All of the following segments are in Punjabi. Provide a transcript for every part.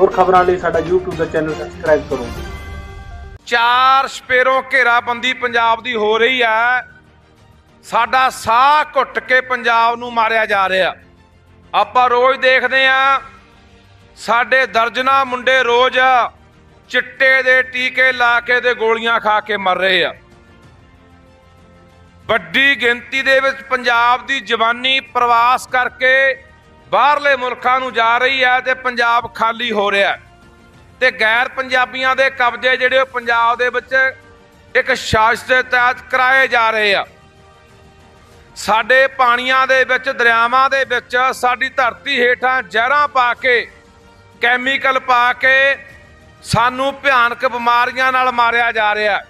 ਹੋਰ ਖਬਰਾਂ ਲਈ ਸਾਡਾ YouTube ਦਾ ਚੈਨਲ ਸਬਸਕ੍ਰਾਈਬ ਕਰੋ। ਚਾਰ ਸਪੇਰੋਂ ਘੇਰਾਬੰਦੀ ਪੰਜਾਬ ਦੀ ਹੋ ਰਹੀ ਹੈ। ਸਾਡਾ ਸਾਹ ਘੁੱਟ ਕੇ ਪੰਜਾਬ ਨੂੰ ਮਾਰਿਆ ਜਾ ਰਿਹਾ। ਆਪਾਂ ਰੋਜ਼ ਦੇਖਦੇ ਆ ਸਾਡੇ ਦਰਜਨਾ ਮੁੰਡੇ ਰੋਜ਼ ਚਿੱਟੇ ਦੇ ਟੀਕੇ ਲਾ ਕੇ ਤੇ ਗੋਲੀਆਂ ਖਾ ਕੇ ਮਰ ਰਹੇ ਆ। ਵੱਡੀ ਗਿਣਤੀ ਦੇ ਵਿੱਚ ਪੰਜਾਬ ਦੀ ਜਵਾਨੀ ਪ੍ਰਵਾਸ ਕਰਕੇ ਬਾਹਰਲੇ ਮੁਲਕਾਂ ਨੂੰ ਜਾ ਰਹੀ ਹੈ ਤੇ ਪੰਜਾਬ ਖਾਲੀ ਹੋ ਰਿਹਾ ਹੈ। ਤੇ ਗੈਰ ਪੰਜਾਬੀਆਂ ਦੇ ਕਬਜ਼ੇ ਜਿਹੜੇ ਉਹ ਪੰਜਾਬ ਦੇ ਵਿੱਚ ਇੱਕ ਸ਼ਾਸਤ ਦੇ ਤਹਿਤ ਕਰਾਏ ਜਾ ਰਹੇ ਆ। ਸਾਡੇ ਪਾਣੀਆਂ ਦੇ ਵਿੱਚ, ਦਰਿਆਵਾਂ ਦੇ ਵਿੱਚ ਸਾਡੀ ਧਰਤੀ ਹੇਠਾਂ ਜ਼ਹਿਰਾਂ ਪਾ ਕੇ, ਕੈਮੀਕਲ ਪਾ ਕੇ ਸਾਨੂੰ ਭਿਆਨਕ ਬਿਮਾਰੀਆਂ ਨਾਲ ਮਾਰਿਆ ਜਾ ਰਿਹਾ ਹੈ।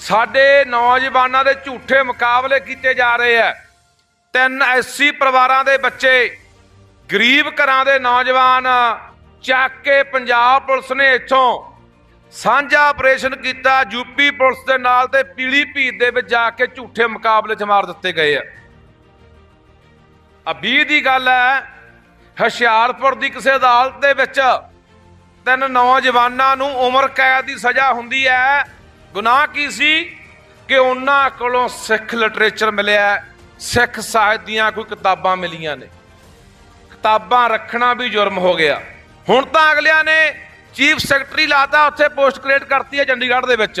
ਸਾਡੇ ਨੌਜਵਾਨਾਂ ਦੇ ਝੂਠੇ ਮੁਕਾਬਲੇ ਕੀਤੇ ਜਾ ਰਹੇ ਆ ਤਿੰਨ ਐਸੀ ਪਰਿਵਾਰਾਂ ਦੇ ਬੱਚੇ ਗਰੀਬ ਘਰਾਂ ਦੇ ਨੌਜਵਾਨ ਚੱਕ ਕੇ ਪੰਜਾਬ ਪੁਲਿਸ ਨੇ ਇੱਥੋਂ ਸਾਂਝਾ ਆਪਰੇਸ਼ਨ ਕੀਤਾ। ਯੂਪੀ ਪੁਲਿਸ ਦੇ ਨਾਲ ਤੇ ਪੀਲੀ ਭੀਤ ਦੇ ਵਿੱਚ ਜਾ ਕੇ ਝੂਠੇ ਮੁਕਾਬਲੇ 'ਚ ਮਾਰ ਦਿੱਤੇ ਗਏ ਆ। ਆ 20 ਦੀ ਗੱਲ ਹੈ, ਹੁਸ਼ਿਆਰਪੁਰ ਦੀ ਕਿਸੇ ਅਦਾਲਤ ਦੇ ਵਿੱਚ ਤਿੰਨ ਨੌਜਵਾਨਾਂ ਨੂੰ ਉਮਰ ਕੈਦ ਦੀ ਸਜ਼ਾ ਹੁੰਦੀ ਹੈ। ਗੁਨਾਹ ਕੀ ਸੀ? ਕਿ ਉਹਨਾਂ ਕੋਲੋਂ ਸਿੱਖ ਲਿਟਰੇਚਰ ਮਿਲਿਆ, ਸਿੱਖ ਸਾਹਿਤ ਦੀਆਂ ਕੋਈ ਕਿਤਾਬਾਂ ਮਿਲੀਆਂ ਨੇ। ਕਿਤਾਬਾਂ ਰੱਖਣਾ ਵੀ ਜੁਰਮ ਹੋ ਗਿਆ। ਹੁਣ ਤਾਂ ਅਗਲਿਆਂ ਨੇ ਚੀਫ ਸੈਕਟਰੀ ਲਾਤਾ, ਉੱਥੇ ਪੋਸਟ ਕ੍ਰੀਏਟ ਕਰਤੀ ਹੈ ਚੰਡੀਗੜ੍ਹ ਦੇ ਵਿੱਚ।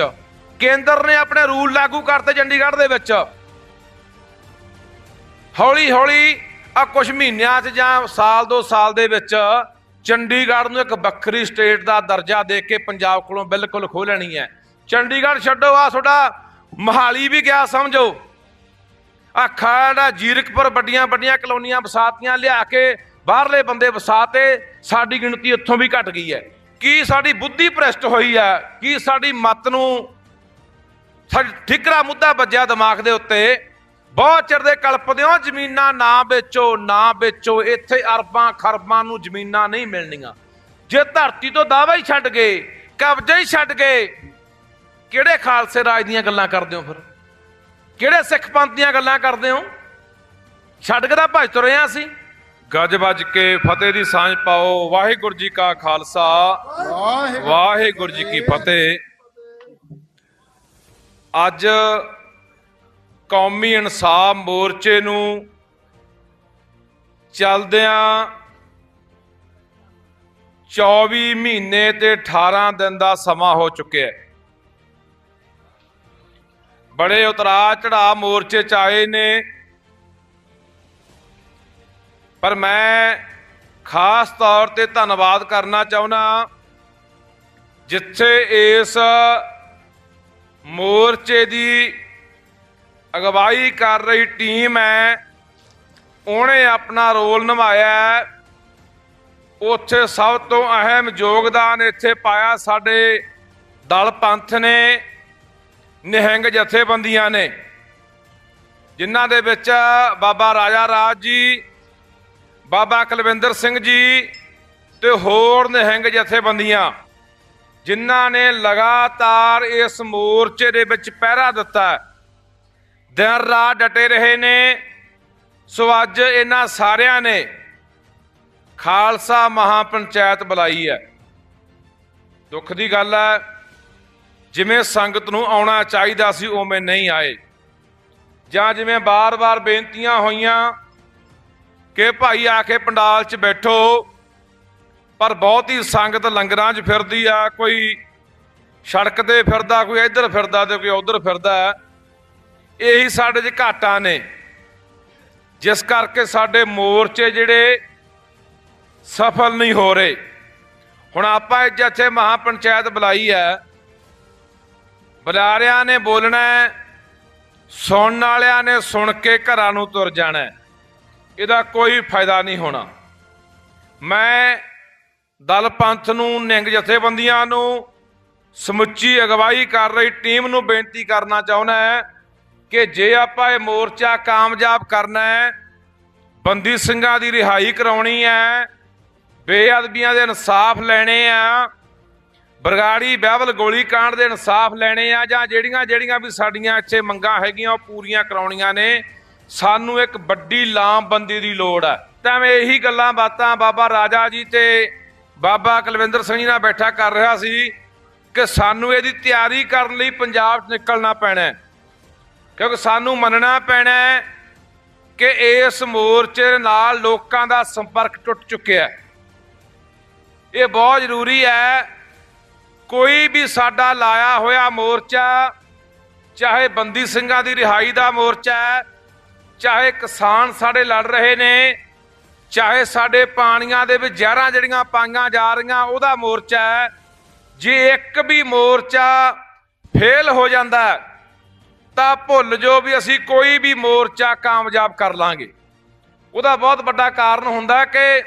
ਕੇਂਦਰ ਨੇ ਆਪਣੇ ਰੂਲ ਲਾਗੂ ਕਰਤੇ ਚੰਡੀਗੜ੍ਹ ਦੇ ਵਿੱਚ। ਹੌਲੀ ਹੌਲੀ ਆ ਕੁਝ ਮਹੀਨਿਆਂ 'ਚ ਜਾਂ ਸਾਲ, ਦੋ ਸਾਲ ਦੇ ਵਿੱਚ ਚੰਡੀਗੜ੍ਹ ਨੂੰ ਇੱਕ ਵੱਖਰੀ ਸਟੇਟ ਦਾ ਦਰਜਾ ਦੇ ਕੇ ਪੰਜਾਬ ਕੋਲੋਂ ਬਿਲਕੁਲ ਖੋਹ ਲੈਣੀ ਹੈ। ਚੰਡੀਗੜ੍ਹ ਛੱਡੋ ਆ ਤੁਹਾਡਾ ਮਹਾਲੀ ਵੀ ਗਿਆ, ਸਮਝੋ। ਆ ਖਾੜਾ ਜੀਰਕਪੁਰ ਵੱਡੀਆਂ ਵੱਡੀਆਂ ਕਲੋਨੀਆਂ ਬਸਾਤੀਆਂ ਲਿਆ ਕੇ ਬਾਹਰਲੇ ਬੰਦੇ ਵਸਾਤੇ, ਸਾਡੀ ਗਿਣਤੀ ਇੱਥੋਂ ਵੀ ਘਟ ਗਈ ਹੈ। ਕੀ ਸਾਡੀ ਬੁੱਧੀ ਭ੍ਰਿਸ਼ਟ ਹੋਈ ਹੈ? ਕੀ ਸਾਡੀ ਮਤ ਨੂੰ ਸਾਡੀ ਠਿਕਰਾ ਮੁੱਦਾ ਵੱਜਿਆ ਦਿਮਾਗ ਦੇ ਉੱਤੇ? ਬਹੁਤ ਚਿਰ ਦੇ ਕਲਪਦੇ ਹੋ ਜ਼ਮੀਨਾਂ ਨਾ ਵੇਚੋ ਨਾ ਵੇਚੋ, ਇੱਥੇ ਅਰਬਾਂ ਖਰਬਾਂ ਨੂੰ ਜ਼ਮੀਨਾਂ ਨਹੀਂ ਮਿਲਣੀਆਂ। ਜੇ ਧਰਤੀ ਤੋਂ ਦਾਵਾ ਹੀ ਛੱਡ ਗਏ, ਕਬਜ਼ਾ ਹੀ ਛੱਡ ਗਏ, ਕਿਹੜੇ ਖਾਲਸੇ ਰਾਜ ਦੀਆਂ ਗੱਲਾਂ ਕਰਦੇ ਹੋ ਫਿਰ? ਕਿਹੜੇ ਸਿੱਖ ਪੰਥ ਦੀਆਂ ਗੱਲਾਂ ਕਰਦੇ ਹੋ? ਛੱਡ ਕੇ ਤਾਂ ਭੱਜ ਤੁਰੇ ਆ ਅਸੀਂ। ਗੱਜ ਵੱਜ ਕੇ ਫਤਿਹ ਦੀ ਸਾਂਝ ਪਾਓ। ਵਾਹਿਗੁਰੂ ਜੀ ਕਾ ਖਾਲਸਾ। ਵਾਹਿਗੁਰੂ। ਜੀ ਕੀ ਫਤਿਹ। ਅੱਜ ਕੌਮੀ ਇਨਸਾਫ ਮੋਰਚੇ ਨੂੰ ਚਲਦਿਆਂ 24 ਮਹੀਨੇ ਤੇ 18 ਦਿਨ ਦਾ ਸਮਾਂ ਹੋ ਚੁੱਕਿਆ ਹੈ। ਬੜੇ ਉਤਰਾ ਚੜਾ ਮੋਰਚੇ ਚ ਆਏ ਨੇ। ਪਰ ਮੈਂ ਖਾਸ ਤੌਰ ਤੇ ਧੰਨਵਾਦ ਕਰਨਾ ਚਾਹੁੰਦਾ ਜਿੱਥੇ ਇਸ ਮੋਰਚੇ ਦੀ ਅਗਵਾਈ ਕਰ ਰਹੀ ਟੀਮ ਹੈ, ਉਹਨੇ ਆਪਣਾ ਰੋਲ ਨਿਭਾਇਆ ਉੱਥੇ ਸਭ ਤੋਂ ਅਹਿਮ ਯੋਗਦਾਨ ਇੱਥੇ ਪਾਇਆ ਸਾਡੇ ਦਲ ਪੰਥ ਨੇ, ਨਿਹੰਗ ਜਥੇਬੰਦੀਆਂ ਨੇ, ਜਿਨ੍ਹਾਂ ਦੇ ਵਿੱਚ ਬਾਬਾ ਰਾਜਾ ਰਾਜ ਜੀ ਬਾਬਾ ਕੁਲਵਿੰਦਰ ਸਿੰਘ ਜੀ ਤੇ ਹੋਰ ਨਿਹੰਗ ਜਥੇਬੰਦੀਆਂ, ਜਿਨ੍ਹਾਂ ਨੇ ਲਗਾਤਾਰ ਇਸ ਮੋਰਚੇ ਦੇ ਵਿੱਚ ਪਹਿਰਾ ਦਿੱਤਾ ਦਿਨ ਰਾਤ ਡਟੇ ਰਹੇ ਨੇ, ਸੋ ਅੱਜ ਇਹਨਾਂ ਸਾਰਿਆਂ ਨੇ ਖਾਲਸਾ ਮਹਾਪੰਚਾਇਤ ਬੁਲਾਈ ਹੈ। ਦੁੱਖ ਦੀ ਗੱਲ ਹੈ, ਜਿਵੇਂ ਸੰਗਤ ਨੂੰ ਆਉਣਾ ਚਾਹੀਦਾ ਸੀ, ਉਵੇਂ ਨਹੀਂ ਆਏ। ਜਾਂ ਜਿਵੇਂ ਬਾਰ-ਬਾਰ ਬੇਨਤੀਆਂ ਹੋਈਆਂ ਕਿ ਭਾਈ ਆ ਕੇ ਪੰਡਾਲ 'ਚ ਬੈਠੋ, ਪਰ ਬਹੁਤ ਹੀ ਸੰਗਤ ਲੰਗਰਾਂ 'ਚ ਫਿਰਦੀ ਆ, ਕੋਈ ਸੜਕ ਤੇ ਫਿਰਦਾ, ਕੋਈ ਇੱਧਰ ਫਿਰਦਾ ਤੇ ਕੋਈ ਉੱਧਰ ਫਿਰਦਾ। ਇਹੀ ਸਾਡੇ 'ਚ ਘਾਟਾਂ ਨੇ। ਜਿਸ ਕਰਕੇ ਸਾਡੇ ਮੋਰਚੇ ਜਿਹੜੇ ਸਫਲ ਨਹੀਂ ਹੋ ਰਹੇ। ਹੁਣ ਆਪਾਂ ਇਹ ਜਿੱਥੇ ਮਹਾਪੰਚਾਇਤ ਬੁਲਾਈ ਹੈ। ਬੁਲਾਰਿਆਂ ਨੇ ਬੋਲਣਾ ਸੁਣਨ ਵਾਲਿਆਂ ਨੇ ਸੁਣ ਕੇ ਘਰਾਂ ਨੂੰ ਤੁਰ ਜਾਣਾ ਇਹਦਾ ਕੋਈ ਫਾਇਦਾ ਨਹੀਂ ਹੋਣਾ। ਮੈਂ ਦਲ ਪੰਥ ਨੂੰ, ਨਿੰਗ ਜਥੇਬੰਦੀਆਂ ਨੂੰ ਸਮੁੱਚੀ ਅਗਵਾਈ ਕਰ ਰਹੀ ਟੀਮ ਨੂੰ ਬੇਨਤੀ ਕਰਨਾ ਚਾਹੁੰਦਾ ਹੈ ਕਿ ਜੇ ਆਪਾਂ ਇਹ ਮੋਰਚਾ ਕਾਮਯਾਬ ਕਰਨਾ ਹੈ, ਬੰਦੀ ਸਿੰਘਾਂ ਦੀ ਰਿਹਾਈ ਕਰਾਉਣੀ ਹੈ, ਬੇਅਦਬੀਆਂ ਦੇ ਇਨਸਾਫ ਲੈਣੇ ਆ, ਬਰਗਾੜੀ ਬਹਿਬਲ ਗੋਲੀ ਕਾਂਡ ਦੇ ਇਨਸਾਫ ਲੈਣੇ ਆ ਜਾਂ ਜਿਹੜੀਆਂ ਜਿਹੜੀਆਂ ਵੀ ਸਾਡੀਆਂ ਇੱਥੇ ਮੰਗਾਂ ਹੈਗੀਆਂ ਉਹ ਪੂਰੀਆਂ ਕਰਾਉਣੀਆਂ ਨੇ ਸਾਨੂੰ ਇੱਕ ਵੱਡੀ ਲਾਮਬੰਦੀ ਦੀ ਲੋੜ ਹੈ। ਤਾਂ ਮੈਂ ਇਹੀ ਗੱਲਾਂ ਬਾਤਾਂ ਬਾਬਾ ਰਾਜਾ ਜੀ ਤੇ ਬਾਬਾ ਕੁਲਵਿੰਦਰ ਸਿੰਘ ਜੀ ਨਾਲ ਬੈਠਾ ਕਰ ਰਿਹਾ ਸੀ ਕਿ ਸਾਨੂੰ ਇਹਦੀ ਤਿਆਰੀ ਕਰਨ ਲਈ ਪੰਜਾਬ 'ਚ ਨਿਕਲਣਾ ਪੈਣਾ ਕਿਉਂਕਿ ਸਾਨੂੰ ਮੰਨਣਾ ਪੈਣਾ ਕਿ ਇਸ ਮੋਰਚੇ ਨਾਲ ਲੋਕਾਂ ਦਾ ਸੰਪਰਕ ਟੁੱਟ ਚੁੱਕਿਆ ਹੈ। ਇਹ ਬਹੁਤ ਜ਼ਰੂਰੀ ਹੈ, ਕੋਈ ਵੀ ਸਾਡਾ ਲਾਇਆ ਹੋਇਆ ਮੋਰਚਾ, ਚਾਹੇ ਬੰਦੀ ਸਿੰਘਾਂ ਦੀ ਰਿਹਾਈ ਦਾ ਮੋਰਚਾ ਹੈ ਚਾਹੇ ਕਿਸਾਨ ਸਾਡੇ ਲੜ ਰਹੇ ਨੇ, ਚਾਹੇ ਸਾਡੇ ਪਾਣੀਆਂ ਦੇ ਵਿੱਚ ਜ਼ਹਿਰਾਂ ਜਿਹੜੀਆਂ ਪਾਈਆਂ ਜਾ ਰਹੀਆਂ, ਉਹਦਾ ਮੋਰਚਾ ਹੈ। ਜੇ ਇੱਕ ਵੀ ਮੋਰਚਾ ਫੇਲ ਹੋ ਜਾਂਦਾ ਤਾਂ ਭੁੱਲ ਜੋ ਵੀ ਅਸੀਂ ਕੋਈ ਵੀ ਮੋਰਚਾ ਕਾਮਯਾਬ ਕਰ ਲਾਂਗੇ। ਉਹਦਾ ਬਹੁਤ ਵੱਡਾ ਕਾਰਨ ਹੁੰਦਾ ਕਿ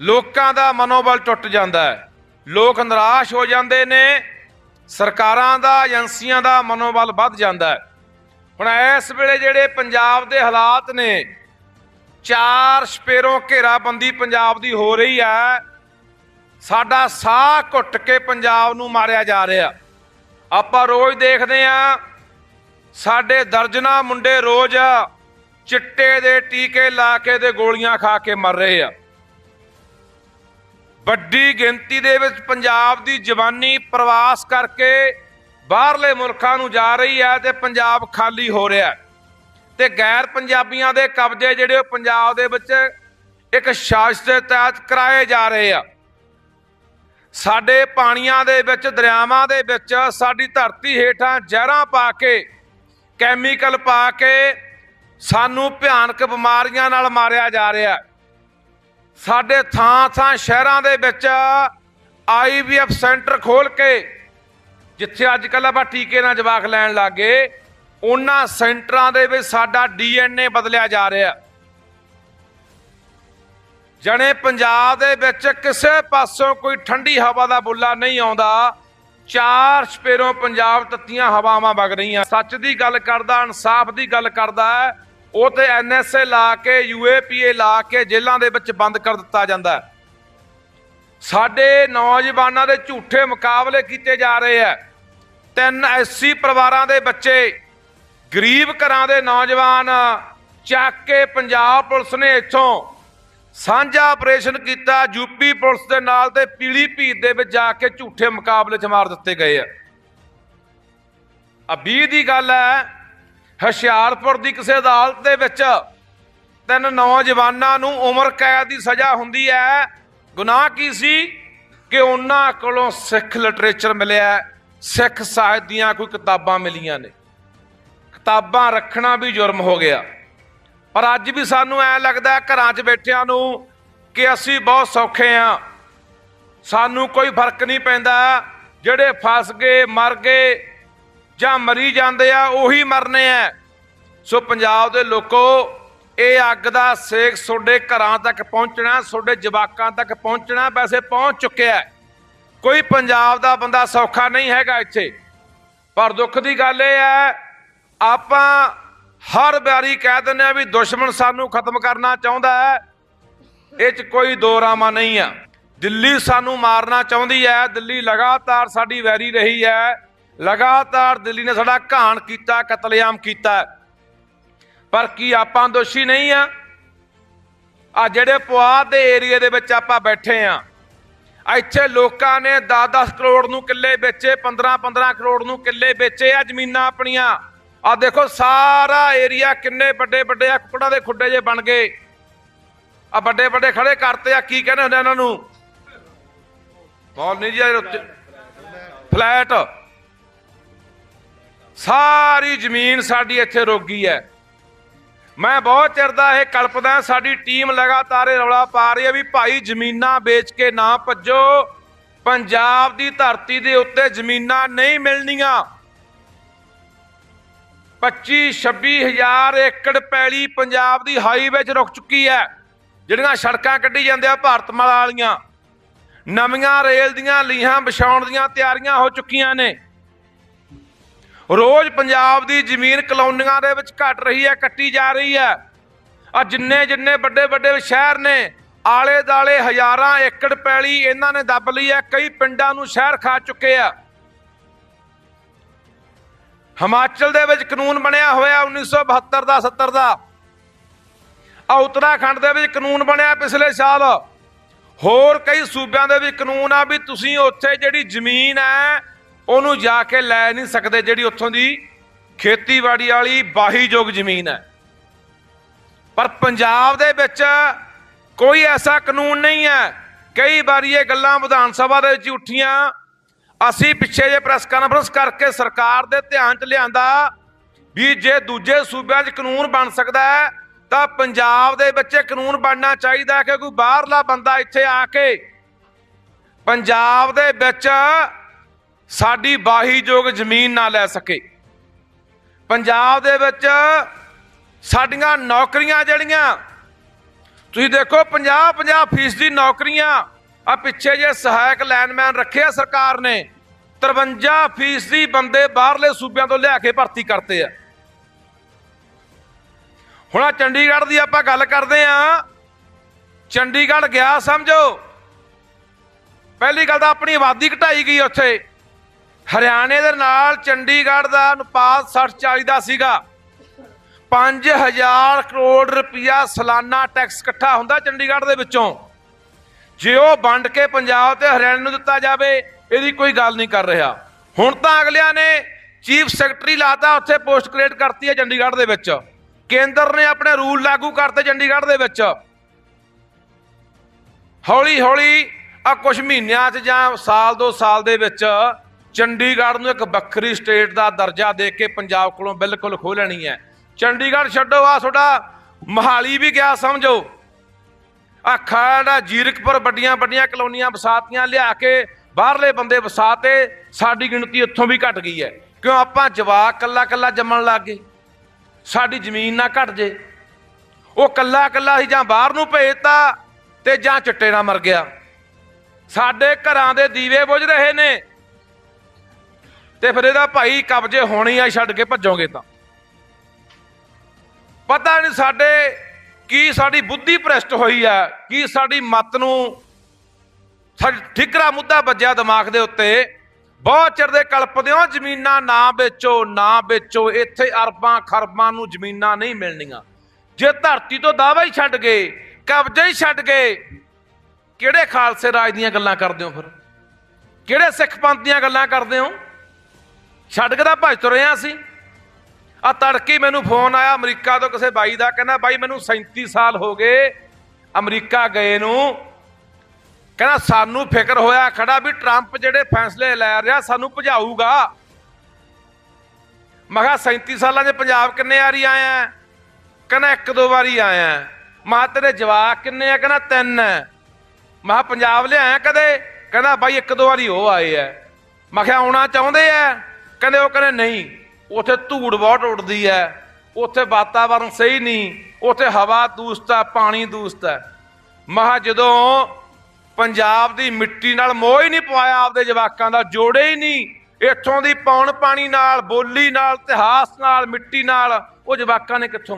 ਲੋਕਾਂ ਦਾ ਮਨੋਬਲ ਟੁੱਟ ਜਾਂਦਾ ਹੈ। ਲੋਕ ਨਿਰਾਸ਼ ਹੋ ਜਾਂਦੇ ਨੇ, ਸਰਕਾਰਾਂ ਦਾ, ਏਜੰਸੀਆਂ ਦਾ ਮਨੋਬਲ ਵੱਧ ਜਾਂਦਾ ਹੈ। ਹੁਣ ਇਸ ਵੇਲੇ ਜਿਹੜੇ ਪੰਜਾਬ ਦੇ ਹਾਲਾਤ ਨੇ, ਚਾਰ ਸਪੇਰੋਂ ਘੇਰਾਬੰਦੀ ਪੰਜਾਬ ਦੀ ਹੋ ਰਹੀ ਹੈ। ਸਾਡਾ ਸਾਹ ਘੁੱਟ ਕੇ ਪੰਜਾਬ ਨੂੰ ਮਾਰਿਆ ਜਾ ਰਿਹਾ। ਆਪਾਂ ਰੋਜ਼ ਦੇਖਦੇ ਆ ਸਾਡੇ ਦਰਜਨਾ ਮੁੰਡੇ ਰੋਜ਼ ਚਿੱਟੇ ਦੇ ਟੀਕੇ ਲਾ ਕੇ ਤੇ ਗੋਲੀਆਂ ਖਾ ਕੇ ਮਰ ਰਹੇ ਆ। ਵੱਡੀ ਗਿਣਤੀ ਦੇ ਵਿੱਚ ਪੰਜਾਬ ਦੀ ਜਵਾਨੀ ਪ੍ਰਵਾਸ ਕਰਕੇ ਬਾਹਰਲੇ ਮੁਲਕਾਂ ਨੂੰ ਜਾ ਰਹੀ ਹੈ ਤੇ ਪੰਜਾਬ ਖਾਲੀ ਹੋ ਰਿਹਾ ਹੈ। ਤੇ ਗੈਰ ਪੰਜਾਬੀਆਂ ਦੇ ਕਬਜ਼ੇ ਜਿਹੜੇ ਉਹ ਪੰਜਾਬ ਦੇ ਵਿੱਚ ਇੱਕ ਸ਼ਾਸਤ ਦੇ ਤਹਿਤ ਕਰਾਏ ਜਾ ਰਹੇ ਆ। ਸਾਡੇ ਪਾਣੀਆਂ ਦੇ ਵਿੱਚ, ਦਰਿਆਵਾਂ ਦੇ ਵਿੱਚ ਸਾਡੀ ਧਰਤੀ ਹੇਠਾਂ ਜ਼ਹਿਰਾਂ ਪਾ ਕੇ, ਕੈਮੀਕਲ ਪਾ ਕੇ ਸਾਨੂੰ ਭਿਆਨਕ ਬਿਮਾਰੀਆਂ ਨਾਲ ਮਾਰਿਆ ਜਾ ਰਿਹਾ ਸਾਡੇ ਥਾਂ ਥਾਂ ਸ਼ਹਿਰਾਂ ਦੇ ਵਿੱਚ ਆਈਵੀਐਫ ਸੈਂਟਰ ਖੋਲ ਕੇ ਜਿੱਥੇ ਅੱਜ ਕੱਲ੍ਹ ਆਪਾਂ ਟੀਕੇ ਨਾਲ ਜਵਾਕ ਲੈਣ ਲੱਗੇ ਉਹਨਾਂ ਸੈਂਟਰਾਂ ਦੇ ਵਿੱਚ ਸਾਡਾ ਡੀਐਨਏ ਬਦਲਿਆ ਜਾ ਰਿਹਾ ਜਣੇ ਪੰਜਾਬ ਦੇ ਵਿੱਚ ਕਿਸੇ ਪਾਸੋਂ ਕੋਈ ਠੰਡੀ ਹਵਾ ਦਾ ਬੁੱਲਾ ਨਹੀਂ ਆਉਂਦਾ ਚਾਰ ਸਪੇਰੋਂ ਪੰਜਾਬ ਤੱਤੀਆਂ ਹਵਾਵਾਂ ਵਗ ਰਹੀਆਂ ਸੱਚ ਦੀ ਗੱਲ ਕਰਦਾ ਇਨਸਾਫ ਦੀ ਗੱਲ ਕਰਦਾ ਹੈ, ਉਹ ਤੇ ਐਨਐਸਏ ਲਾ ਕੇ ਯੂਏਪੀਏ ਲਾ ਕੇ ਜੇਲ੍ਹਾਂ ਦੇ ਵਿੱਚ ਬੰਦ ਕਰ ਦਿੱਤਾ ਜਾਂਦਾ ਹੈ। ਸਾਡੇ ਨੌਜਵਾਨਾਂ ਦੇ ਝੂਠੇ ਮੁਕਾਬਲੇ ਕੀਤੇ ਜਾ ਰਹੇ ਆ। ਤਿੰਨ ਐਸੀ ਪਰਿਵਾਰਾਂ ਦੇ ਬੱਚੇ, ਗਰੀਬ ਘਰਾਂ ਦੇ ਨੌਜਵਾਨ ਚੱਕ ਕੇ ਪੰਜਾਬ ਪੁਲਿਸ ਨੇ ਇੱਥੋਂ ਸਾਂਝਾ ਆਪਰੇਸ਼ਨ ਕੀਤਾ। ਯੂਪੀ ਪੁਲਿਸ ਦੇ ਨਾਲ ਤੇ ਪੀਲੀ ਭੀਤ ਦੇ ਵਿੱਚ ਜਾ ਕੇ ਝੂਠੇ ਮੁਕਾਬਲੇ 'ਚ ਮਾਰ ਦਿੱਤੇ ਗਏ ਆ। ਆ 20 ਦੀ ਗੱਲ ਹੈ, ਹੁਸ਼ਿਆਰਪੁਰ ਦੀ ਕਿਸੇ ਅਦਾਲਤ ਦੇ ਵਿੱਚ ਤਿੰਨ ਨੌਜਵਾਨਾਂ ਨੂੰ ਉਮਰ ਕੈਦ ਦੀ ਸਜ਼ਾ ਹੁੰਦੀ ਹੈ। ਗੁਨਾਹ ਕੀ ਸੀ? ਕਿ ਉਹਨਾਂ ਕੋਲੋਂ ਸਿੱਖ ਲਿਟਰੇਚਰ ਮਿਲਿਆ ਸਿੱਖ ਸਾਹਿਤ ਦੀਆਂ ਕੋਈ ਕਿਤਾਬਾਂ ਮਿਲੀਆਂ ਨੇ। ਕਿਤਾਬਾਂ ਰੱਖਣਾ ਵੀ ਜੁਰਮ ਹੋ ਗਿਆ। ਪਰ ਅੱਜ ਵੀ ਸਾਨੂੰ ਐ ਲੱਗਦਾ ਘਰਾਂ 'ਚ ਬੈਠਿਆਂ ਨੂੰ ਕਿ ਅਸੀਂ ਬਹੁਤ ਸੌਖੇ ਆ ਸਾਨੂੰ ਕੋਈ ਫ਼ਰਕ ਨਹੀਂ ਪੈਂਦਾ ਜਿਹੜੇ ਫਸ ਗਏ, ਮਰ ਗਏ ਜਾਂ ਮਰੀ ਜਾਂਦੇ ਆ, ਉਹੀ ਮਰਨੇ ਆ। ਸੋ ਪੰਜਾਬ ਦੇ ਲੋਕੋ ਇਹ ਅੱਗ ਦਾ ਸੇਕ ਤੁਹਾਡੇ ਘਰਾਂ ਤੱਕ ਪਹੁੰਚਣਾ ਤੁਹਾਡੇ ਜਵਾਕਾਂ ਤੱਕ ਪਹੁੰਚਣਾ, ਵੈਸੇ ਪਹੁੰਚ ਚੁੱਕਿਆ ਕੋਈ ਪੰਜਾਬ ਦਾ ਬੰਦਾ ਸੌਖਾ ਨਹੀਂ ਹੈਗਾ ਇੱਥੇ। ਪਰ ਦੁੱਖ ਦੀ ਗੱਲ ਇਹ ਹੈ, ਆਪਾਂ ਹਰ ਵਾਰੀ ਕਹਿ ਦਿੰਦੇ ਆ ਵੀ ਦੁਸ਼ਮਣ ਸਾਨੂੰ ਖਤਮ ਕਰਨਾ ਚਾਹੁੰਦਾ ਹੈ। ਇਹ 'ਚ ਕੋਈ ਦੋ ਰਾਮਾ ਨਹੀਂ ਆ। ਦਿੱਲੀ ਸਾਨੂੰ ਮਾਰਨਾ ਚਾਹੁੰਦੀ ਹੈ। ਦਿੱਲੀ ਲਗਾਤਾਰ ਸਾਡੀ ਵੈਰੀ ਰਹੀ ਹੈ। ਲਗਾਤਾਰ ਦਿੱਲੀ ਨੇ ਸਾਡਾ ਘਾਣ ਕੀਤਾ, ਕਤਲੇਆਮ ਕੀਤਾ। ਪਰ ਕੀ ਆਪਾਂ ਦੋਸ਼ੀ ਨਹੀਂ ਆ? ਆ ਜਿਹੜੇ ਪੁਆਧ ਦੇ ਏਰੀਏ ਦੇ ਵਿੱਚ ਆਪਾਂ ਬੈਠੇ ਆ। ਇੱਥੇ ਲੋਕਾਂ ਨੇ 10-10 ਕਰੋੜ ਨੂੰ ਕਿੱਲੇ ਵੇਚੇ 15-15 ਕਰੋੜ ਨੂੰ ਕਿੱਲੇ ਵੇਚੇ ਆ ਜ਼ਮੀਨਾਂ ਆਪਣੀਆਂ। ਆ ਦੇਖੋ ਸਾਰਾ ਏਰੀਆ ਕਿੰਨੇ ਵੱਡੇ ਵੱਡੇ ਆ, ਕੁਕੜਾਂ ਦੇ ਖੁੱਡੇ ਜੇ ਬਣ ਗਏ। ਆ ਵੱਡੇ ਵੱਡੇ ਖੜੇ ਕਰਤੇ ਆ, ਕੀ ਕਹਿੰਦੇ ਹੁੰਦੇ ਆ ਇਹਨਾਂ ਨੂੰ? ਬੋਲ ਨਹੀਂ ਜੀ ਫਲੈਟ। ਸਾਰੀ ਜ਼ਮੀਨ ਸਾਡੀ ਇੱਥੇ ਰੋਗੀ ਹੈ। ਮੈਂ ਬਹੁਤ ਚਿਰ ਦਾ ਇਹ ਕਲਪਦਾ ਸਾਡੀ ਟੀਮ ਲਗਾਤਾਰ ਇਹ ਰੌਲਾ ਪਾ ਰਹੀ ਹੈ ਵੀ ਭਾਈ ਜ਼ਮੀਨਾਂ ਵੇਚ ਕੇ ਨਾ ਭੱਜੋ। ਪੰਜਾਬ ਦੀ ਧਰਤੀ ਦੇ ਉੱਤੇ ਜ਼ਮੀਨਾਂ ਨਹੀਂ ਮਿਲਣੀਆਂ। 25 26000 ਏਕੜ ਪੈਲੀ ਪੰਜਾਬ ਦੀ ਹਾਈਵੇ 'ਚ ਰੁਕ ਚੁੱਕੀ ਹੈ। ਜਿਹੜੀਆਂ ਸੜਕਾਂ ਕੱਢੀ ਜਾਂਦੇ ਆ ਭਾਰਤਮਾਲਾ ਵਾਲੀਆਂ। ਨਵੀਆਂ ਰੇਲ ਦੀਆਂ ਲੀਹਾਂ ਵਿਛਾਉਣ ਦੀਆਂ ਤਿਆਰੀਆਂ ਹੋ ਚੁੱਕੀਆਂ ਨੇ। ਰੋਜ਼ ਪੰਜਾਬ ਦੀ ਜ਼ਮੀਨ ਕਲੋਨੀਆਂ ਦੇ ਵਿੱਚ ਘਟ ਰਹੀ ਹੈ, ਕੱਟੀ ਜਾ ਰਹੀ ਹੈ। ਆ ਜਿੰਨੇ ਜਿੰਨੇ ਵੱਡੇ ਵੱਡੇ ਸ਼ਹਿਰ ਨੇ, ਆਲੇ ਦਾਲੇ ਹਜ਼ਾਰਾਂ ਏਕੜ ਪੈਲੀ ਇਹਨਾਂ ਨੇ ਦੱਬ ਲਈ ਹੈ, ਕਈ ਪਿੰਡਾਂ ਨੂੰ ਸ਼ਹਿਰ ਖਾ ਚੁੱਕੇ ਆ। ਹਿਮਾਚਲ ਦੇ ਵਿੱਚ ਕਾਨੂੰਨ ਬਣਿਆ ਹੋਇਆ 1972 ਦਾ 70 ਦਾ। ਆ ਉੱਤਰਾਖੰਡ ਦੇ ਵਿੱਚ ਕਾਨੂੰਨ ਬਣਿਆ ਪਿਛਲੇ ਸਾਲ। ਹੋਰ ਕਈ ਸੂਬਿਆਂ ਦੇ ਵੀ ਕਾਨੂੰਨ ਆ ਵੀ ਤੁਸੀਂ ਉੱਥੇ ਜਿਹੜੀ ਜ਼ਮੀਨ ਹੈ ਉਹਨੂੰ ਜਾ ਕੇ ਲੈ ਨਹੀਂ ਸਕਦੇ ਜਿਹੜੀ ਉੱਥੋਂ ਦੀ ਖੇਤੀਬਾੜੀ ਵਾਲੀ ਬਾਹੀਯੋਗ ਜ਼ਮੀਨ ਹੈ। ਪਰ ਪੰਜਾਬ ਦੇ ਵਿੱਚ ਕੋਈ ਐਸਾ ਕਾਨੂੰਨ ਨਹੀਂ ਹੈ। ਕਈ ਵਾਰੀ ਇਹ ਗੱਲਾਂ ਵਿਧਾਨ ਸਭਾ ਦੇ ਵਿੱਚ ਉੱਠੀਆਂ। ਅਸੀਂ ਪਿੱਛੇ ਜੇ ਪ੍ਰੈਸ ਕਾਨਫਰੰਸ ਕਰਕੇ ਸਰਕਾਰ ਦੇ ਧਿਆਨ 'ਚ ਲਿਆਂਦਾ ਵੀ ਜੇ ਦੂਜੇ ਸੂਬਿਆਂ 'ਚ ਕਾਨੂੰਨ ਬਣ ਸਕਦਾ ਹੈ, ਤਾਂ ਪੰਜਾਬ ਦੇ ਵਿੱਚ ਇਹ ਕਾਨੂੰਨ ਬਣਨਾ ਚਾਹੀਦਾ ਹੈ ਕਿ ਕੋਈ ਬਾਹਰਲਾ ਬੰਦਾ ਇੱਥੇ ਆ ਕੇ ਪੰਜਾਬ ਦੇ ਵਿੱਚ ਸਾਡੀ ਬਾਹੀਯੋਗ ਜ਼ਮੀਨ ਨਾ ਲੈ ਸਕੇ। ਪੰਜਾਬ ਦੇ ਵਿੱਚ ਸਾਡੀਆਂ ਨੌਕਰੀਆਂ ਜਿਹੜੀਆਂ, ਤੁਸੀਂ ਦੇਖੋ 50 50 ਫੀਸਦੀ ਨੌਕਰੀਆਂ, ਆ ਪਿੱਛੇ ਜੇ ਸਹਾਇਕ ਲਾਈਨਮੈਨ ਰੱਖਿਆ ਸਰਕਾਰ ਨੇ 53 ਫੀਸਦੀ ਬੰਦੇ ਬਾਹਰਲੇ ਸੂਬਿਆਂ ਤੋਂ ਲਿਆ ਕੇ ਭਰਤੀ ਕਰਤੇ ਆ। ਹੁਣ ਆ ਚੰਡੀਗੜ੍ਹ ਦੀ ਆਪਾਂ ਗੱਲ ਕਰਦੇ ਆ। ਚੰਡੀਗੜ੍ਹ ਗਿਆ ਸਮਝੋ। ਪਹਿਲੀ ਗੱਲ ਤਾਂ ਆਪਣੀ ਆਬਾਦੀ ਘਟਾਈ ਗਈ ਉੱਥੇ। ਹਰਿਆਣੇ ਦੇ ਨਾਲ ਚੰਡੀਗੜ੍ਹ ਦਾ ਅਨੁਪਾਤ 60 40 ਦਾ ਸੀਗਾ। 5000 ਕਰੋੜ ਰੁਪਇਆ ਸਾਲਾਨਾ ਟੈਕਸ ਇਕੱਠਾ ਹੁੰਦਾ ਚੰਡੀਗੜ੍ਹ ਦੇ ਵਿੱਚੋਂ। ਜੇ ਉਹ ਵੰਡ ਕੇ ਪੰਜਾਬ ਤੇ ਹਰਿਆਣੇ ਨੂੰ ਦਿੱਤਾ ਜਾਵੇ, ਇਹਦੀ ਕੋਈ ਗੱਲ ਨਹੀਂ ਕਰ ਰਿਹਾ। ਹੁਣ ਤਾਂ ਅਗਲਿਆਂ ਨੇ ਚੀਫ ਸੈਕਟਰੀ ਲਾਤਾ, ਉੱਥੇ ਪੋਸਟ ਕ੍ਰੀਏਟ ਕਰਤੀ ਹੈ ਚੰਡੀਗੜ੍ਹ ਦੇ ਵਿੱਚ। ਕੇਂਦਰ ਨੇ ਆਪਣੇ ਰੂਲ ਲਾਗੂ ਕਰਤੇ ਚੰਡੀਗੜ੍ਹ ਦੇ ਵਿੱਚ। ਹੌਲੀ ਹੌਲੀ ਆ ਕੁਝ ਮਹੀਨਿਆਂ 'ਚ ਜਾਂ ਸਾਲ ਦੋ ਸਾਲ ਦੇ ਵਿੱਚ ਚੰਡੀਗੜ੍ਹ ਨੂੰ ਇੱਕ ਵੱਖਰੀ ਸਟੇਟ ਦਾ ਦਰਜਾ ਦੇ ਕੇ ਪੰਜਾਬ ਕੋਲੋਂ ਬਿਲਕੁਲ ਖੋਹ ਲੈਣੀ ਹੈ। ਚੰਡੀਗੜ੍ਹ ਛੱਡੋ ਆ ਤੁਹਾਡਾ, ਮਹਾਲੀ ਵੀ ਗਿਆ, ਸਮਝੋ। ਆ ਖਾੜਾ ਜੀਰਕਪੁਰ ਵੱਡੀਆਂ ਵੱਡੀਆਂ ਕਲੋਨੀਆਂ ਵਸਾਤੀਆਂ ਲਿਆ ਕੇ ਬਾਹਰਲੇ ਬੰਦੇ ਵਸਾਤੇ, ਸਾਡੀ ਗਿਣਤੀ ਇੱਥੋਂ ਵੀ ਘਟ ਗਈ ਹੈ। ਕਿਉਂ ਆਪਾਂ ਜਵਾਕ ਕੱਲਾ ਕੱਲਾ ਜੰਮਣ ਲੱਗ ਗਏ? ਸਾਡੀ ਜ਼ਮੀਨ ਨਾ ਘਟ ਜੇ। ਉਹ ਕੱਲਾ ਕੱਲਾ ਹੀ ਜਾਂ ਬਾਹਰ ਨੂੰ ਭੇਜਤਾ ਤੇ ਜਾਂ ਚਿੱਟੇ ਨਾਲ ਮਰ ਗਿਆ। ਸਾਡੇ ਘਰਾਂ ਦੇ ਦੀਵੇ ਬੁਝ ਰਹੇ ਨੇ। ਤੇ ਫਿਰ ਇਹਦਾ ਭਾਈ ਕਬਜ਼ੇ ਹੋਣੀ ਆ, ਛੱਡ ਕੇ ਭੱਜੋਗੇ ਤਾਂ। ਪਤਾ ਨਹੀਂ ਸਾਡੇ ਕੀ ਸਾਡੀ ਬੁੱਧੀ ਭ੍ਰਿਸ਼ਟ ਹੋਈ ਆ, ਕੀ ਸਾਡੀ ਮਤ ਨੂੰ ਸਾਡੀ ਠਿਕਰਾ ਮੁੱਦਾ ਵੱਜਿਆ ਦਿਮਾਗ ਦੇ ਉੱਤੇ। ਬਹੁਤ ਚਿਰ ਦੇ ਕਲਪਦੇ ਹੋ ਜ਼ਮੀਨਾਂ ਨਾ ਵੇਚੋ ਨਾ ਵੇਚੋ, ਇੱਥੇ ਅਰਬਾਂ, ਖਰਬਾਂ ਨੂੰ ਜ਼ਮੀਨਾਂ ਨਹੀਂ ਮਿਲਣੀਆਂ। ਜੇ ਧਰਤੀ ਤੋਂ ਦਾਵਾ ਹੀ ਛੱਡ ਗਏ, ਕਬਜ਼ੇ ਹੀ ਛੱਡ ਗਏ, ਕਿਹੜੇ ਖਾਲਸੇ ਰਾਜ ਦੀਆਂ ਗੱਲਾਂ ਕਰਦੇ ਹੋ ਫਿਰ? ਕਿਹੜੇ ਸਿੱਖ ਪੰਥ ਦੀਆਂ ਗੱਲਾਂ ਕਰਦੇ ਹੋ? ਛੱਡ ਕੇ ਤਾਂ ਭੱਜ ਤੁਰਿਆ ਸੀ ਅਸੀਂ। ਆ ਤੜਕੇ ਮੈਨੂੰ ਫੋਨ ਆਇਆ ਅਮਰੀਕਾ ਤੋਂ ਕਿਸੇ ਬਾਈ ਦਾ, ਕਹਿੰਦਾ, ਬਾਈ, ਮੈਨੂੰ 37 ਸਾਲ ਹੋ ਗਏ, ਅਮਰੀਕਾ ਗਏ ਨੂੰ। ਕਹਿੰਦਾ, ਸਾਨੂੰ ਫਿਕਰ ਹੋਇਆ ਖੜਾ ਵੀ ਟਰੰਪ ਜਿਹੜੇ ਫੈਸਲੇ ਲੈ ਰਿਹਾ, ਸਾਨੂੰ ਭਜਾਊਗਾ। ਮੈਂ ਕਿਹਾ 37 ਸਾਲਾਂ ਦੇ ਪੰਜਾਬ ਕਿੰਨੇ ਵਾਰੀ ਆਇਆ ਕਹਿੰਦਾ, ਇੱਕ ਦੋ ਵਾਰੀ ਆਇਆ ਮੈਂ ਕਿਹਾ, ਤੇਰੇ ਜਵਾਕ ਕਿੰਨੇ ਆ? ਕਹਿੰਦਾ, ਤਿੰਨ ਹੈ। ਮੈਂ ਕਿਹਾ, ਪੰਜਾਬ ਲਿਆਇਆ ਕਦੇ? ਕਹਿੰਦਾ, ਬਾਈ, ਇੱਕ ਦੋ ਵਾਰੀ ਉਹ ਆਏ ਐ ਮੈਂ ਕਿਹਾ, ਆਉਣਾ ਚਾਹੁੰਦੇ ਆ ਕਹਿੰਦੇ ਉਹ ਕਹਿੰਦੇ ਨਹੀਂ, ਉੱਥੇ ਧੂੜ ਬਹੁਤ ਉੱਡਦੀ ਹੈ, ਉੱਥੇ ਵਾਤਾਵਰਣ ਸਹੀ ਨਹੀਂ, ਉੱਥੇ ਹਵਾ ਦੂਸ਼ਤ ਹੈ, ਪਾਣੀ ਦੂਸ਼ਤ ਹੈ। ਮਹਾ ਜਦੋਂ ਪੰਜਾਬ ਦੀ ਮਿੱਟੀ ਨਾਲ ਮੋਹ ਹੀ ਨਹੀਂ ਪਵਾਇਆ ਆਪਦੇ ਜਵਾਕਾਂ ਦਾ, ਜੋੜੇ ਹੀ ਨਹੀਂ, ਇੱਥੋਂ ਦੀ ਪੌਣ ਪਾਣੀ ਨਾਲ, ਬੋਲੀ ਨਾਲ, ਇਤਿਹਾਸ ਨਾਲ, ਮਿੱਟੀ ਨਾਲ, ਉਹ ਜਵਾਕਾਂ ਨੇ ਕਿੱਥੋਂ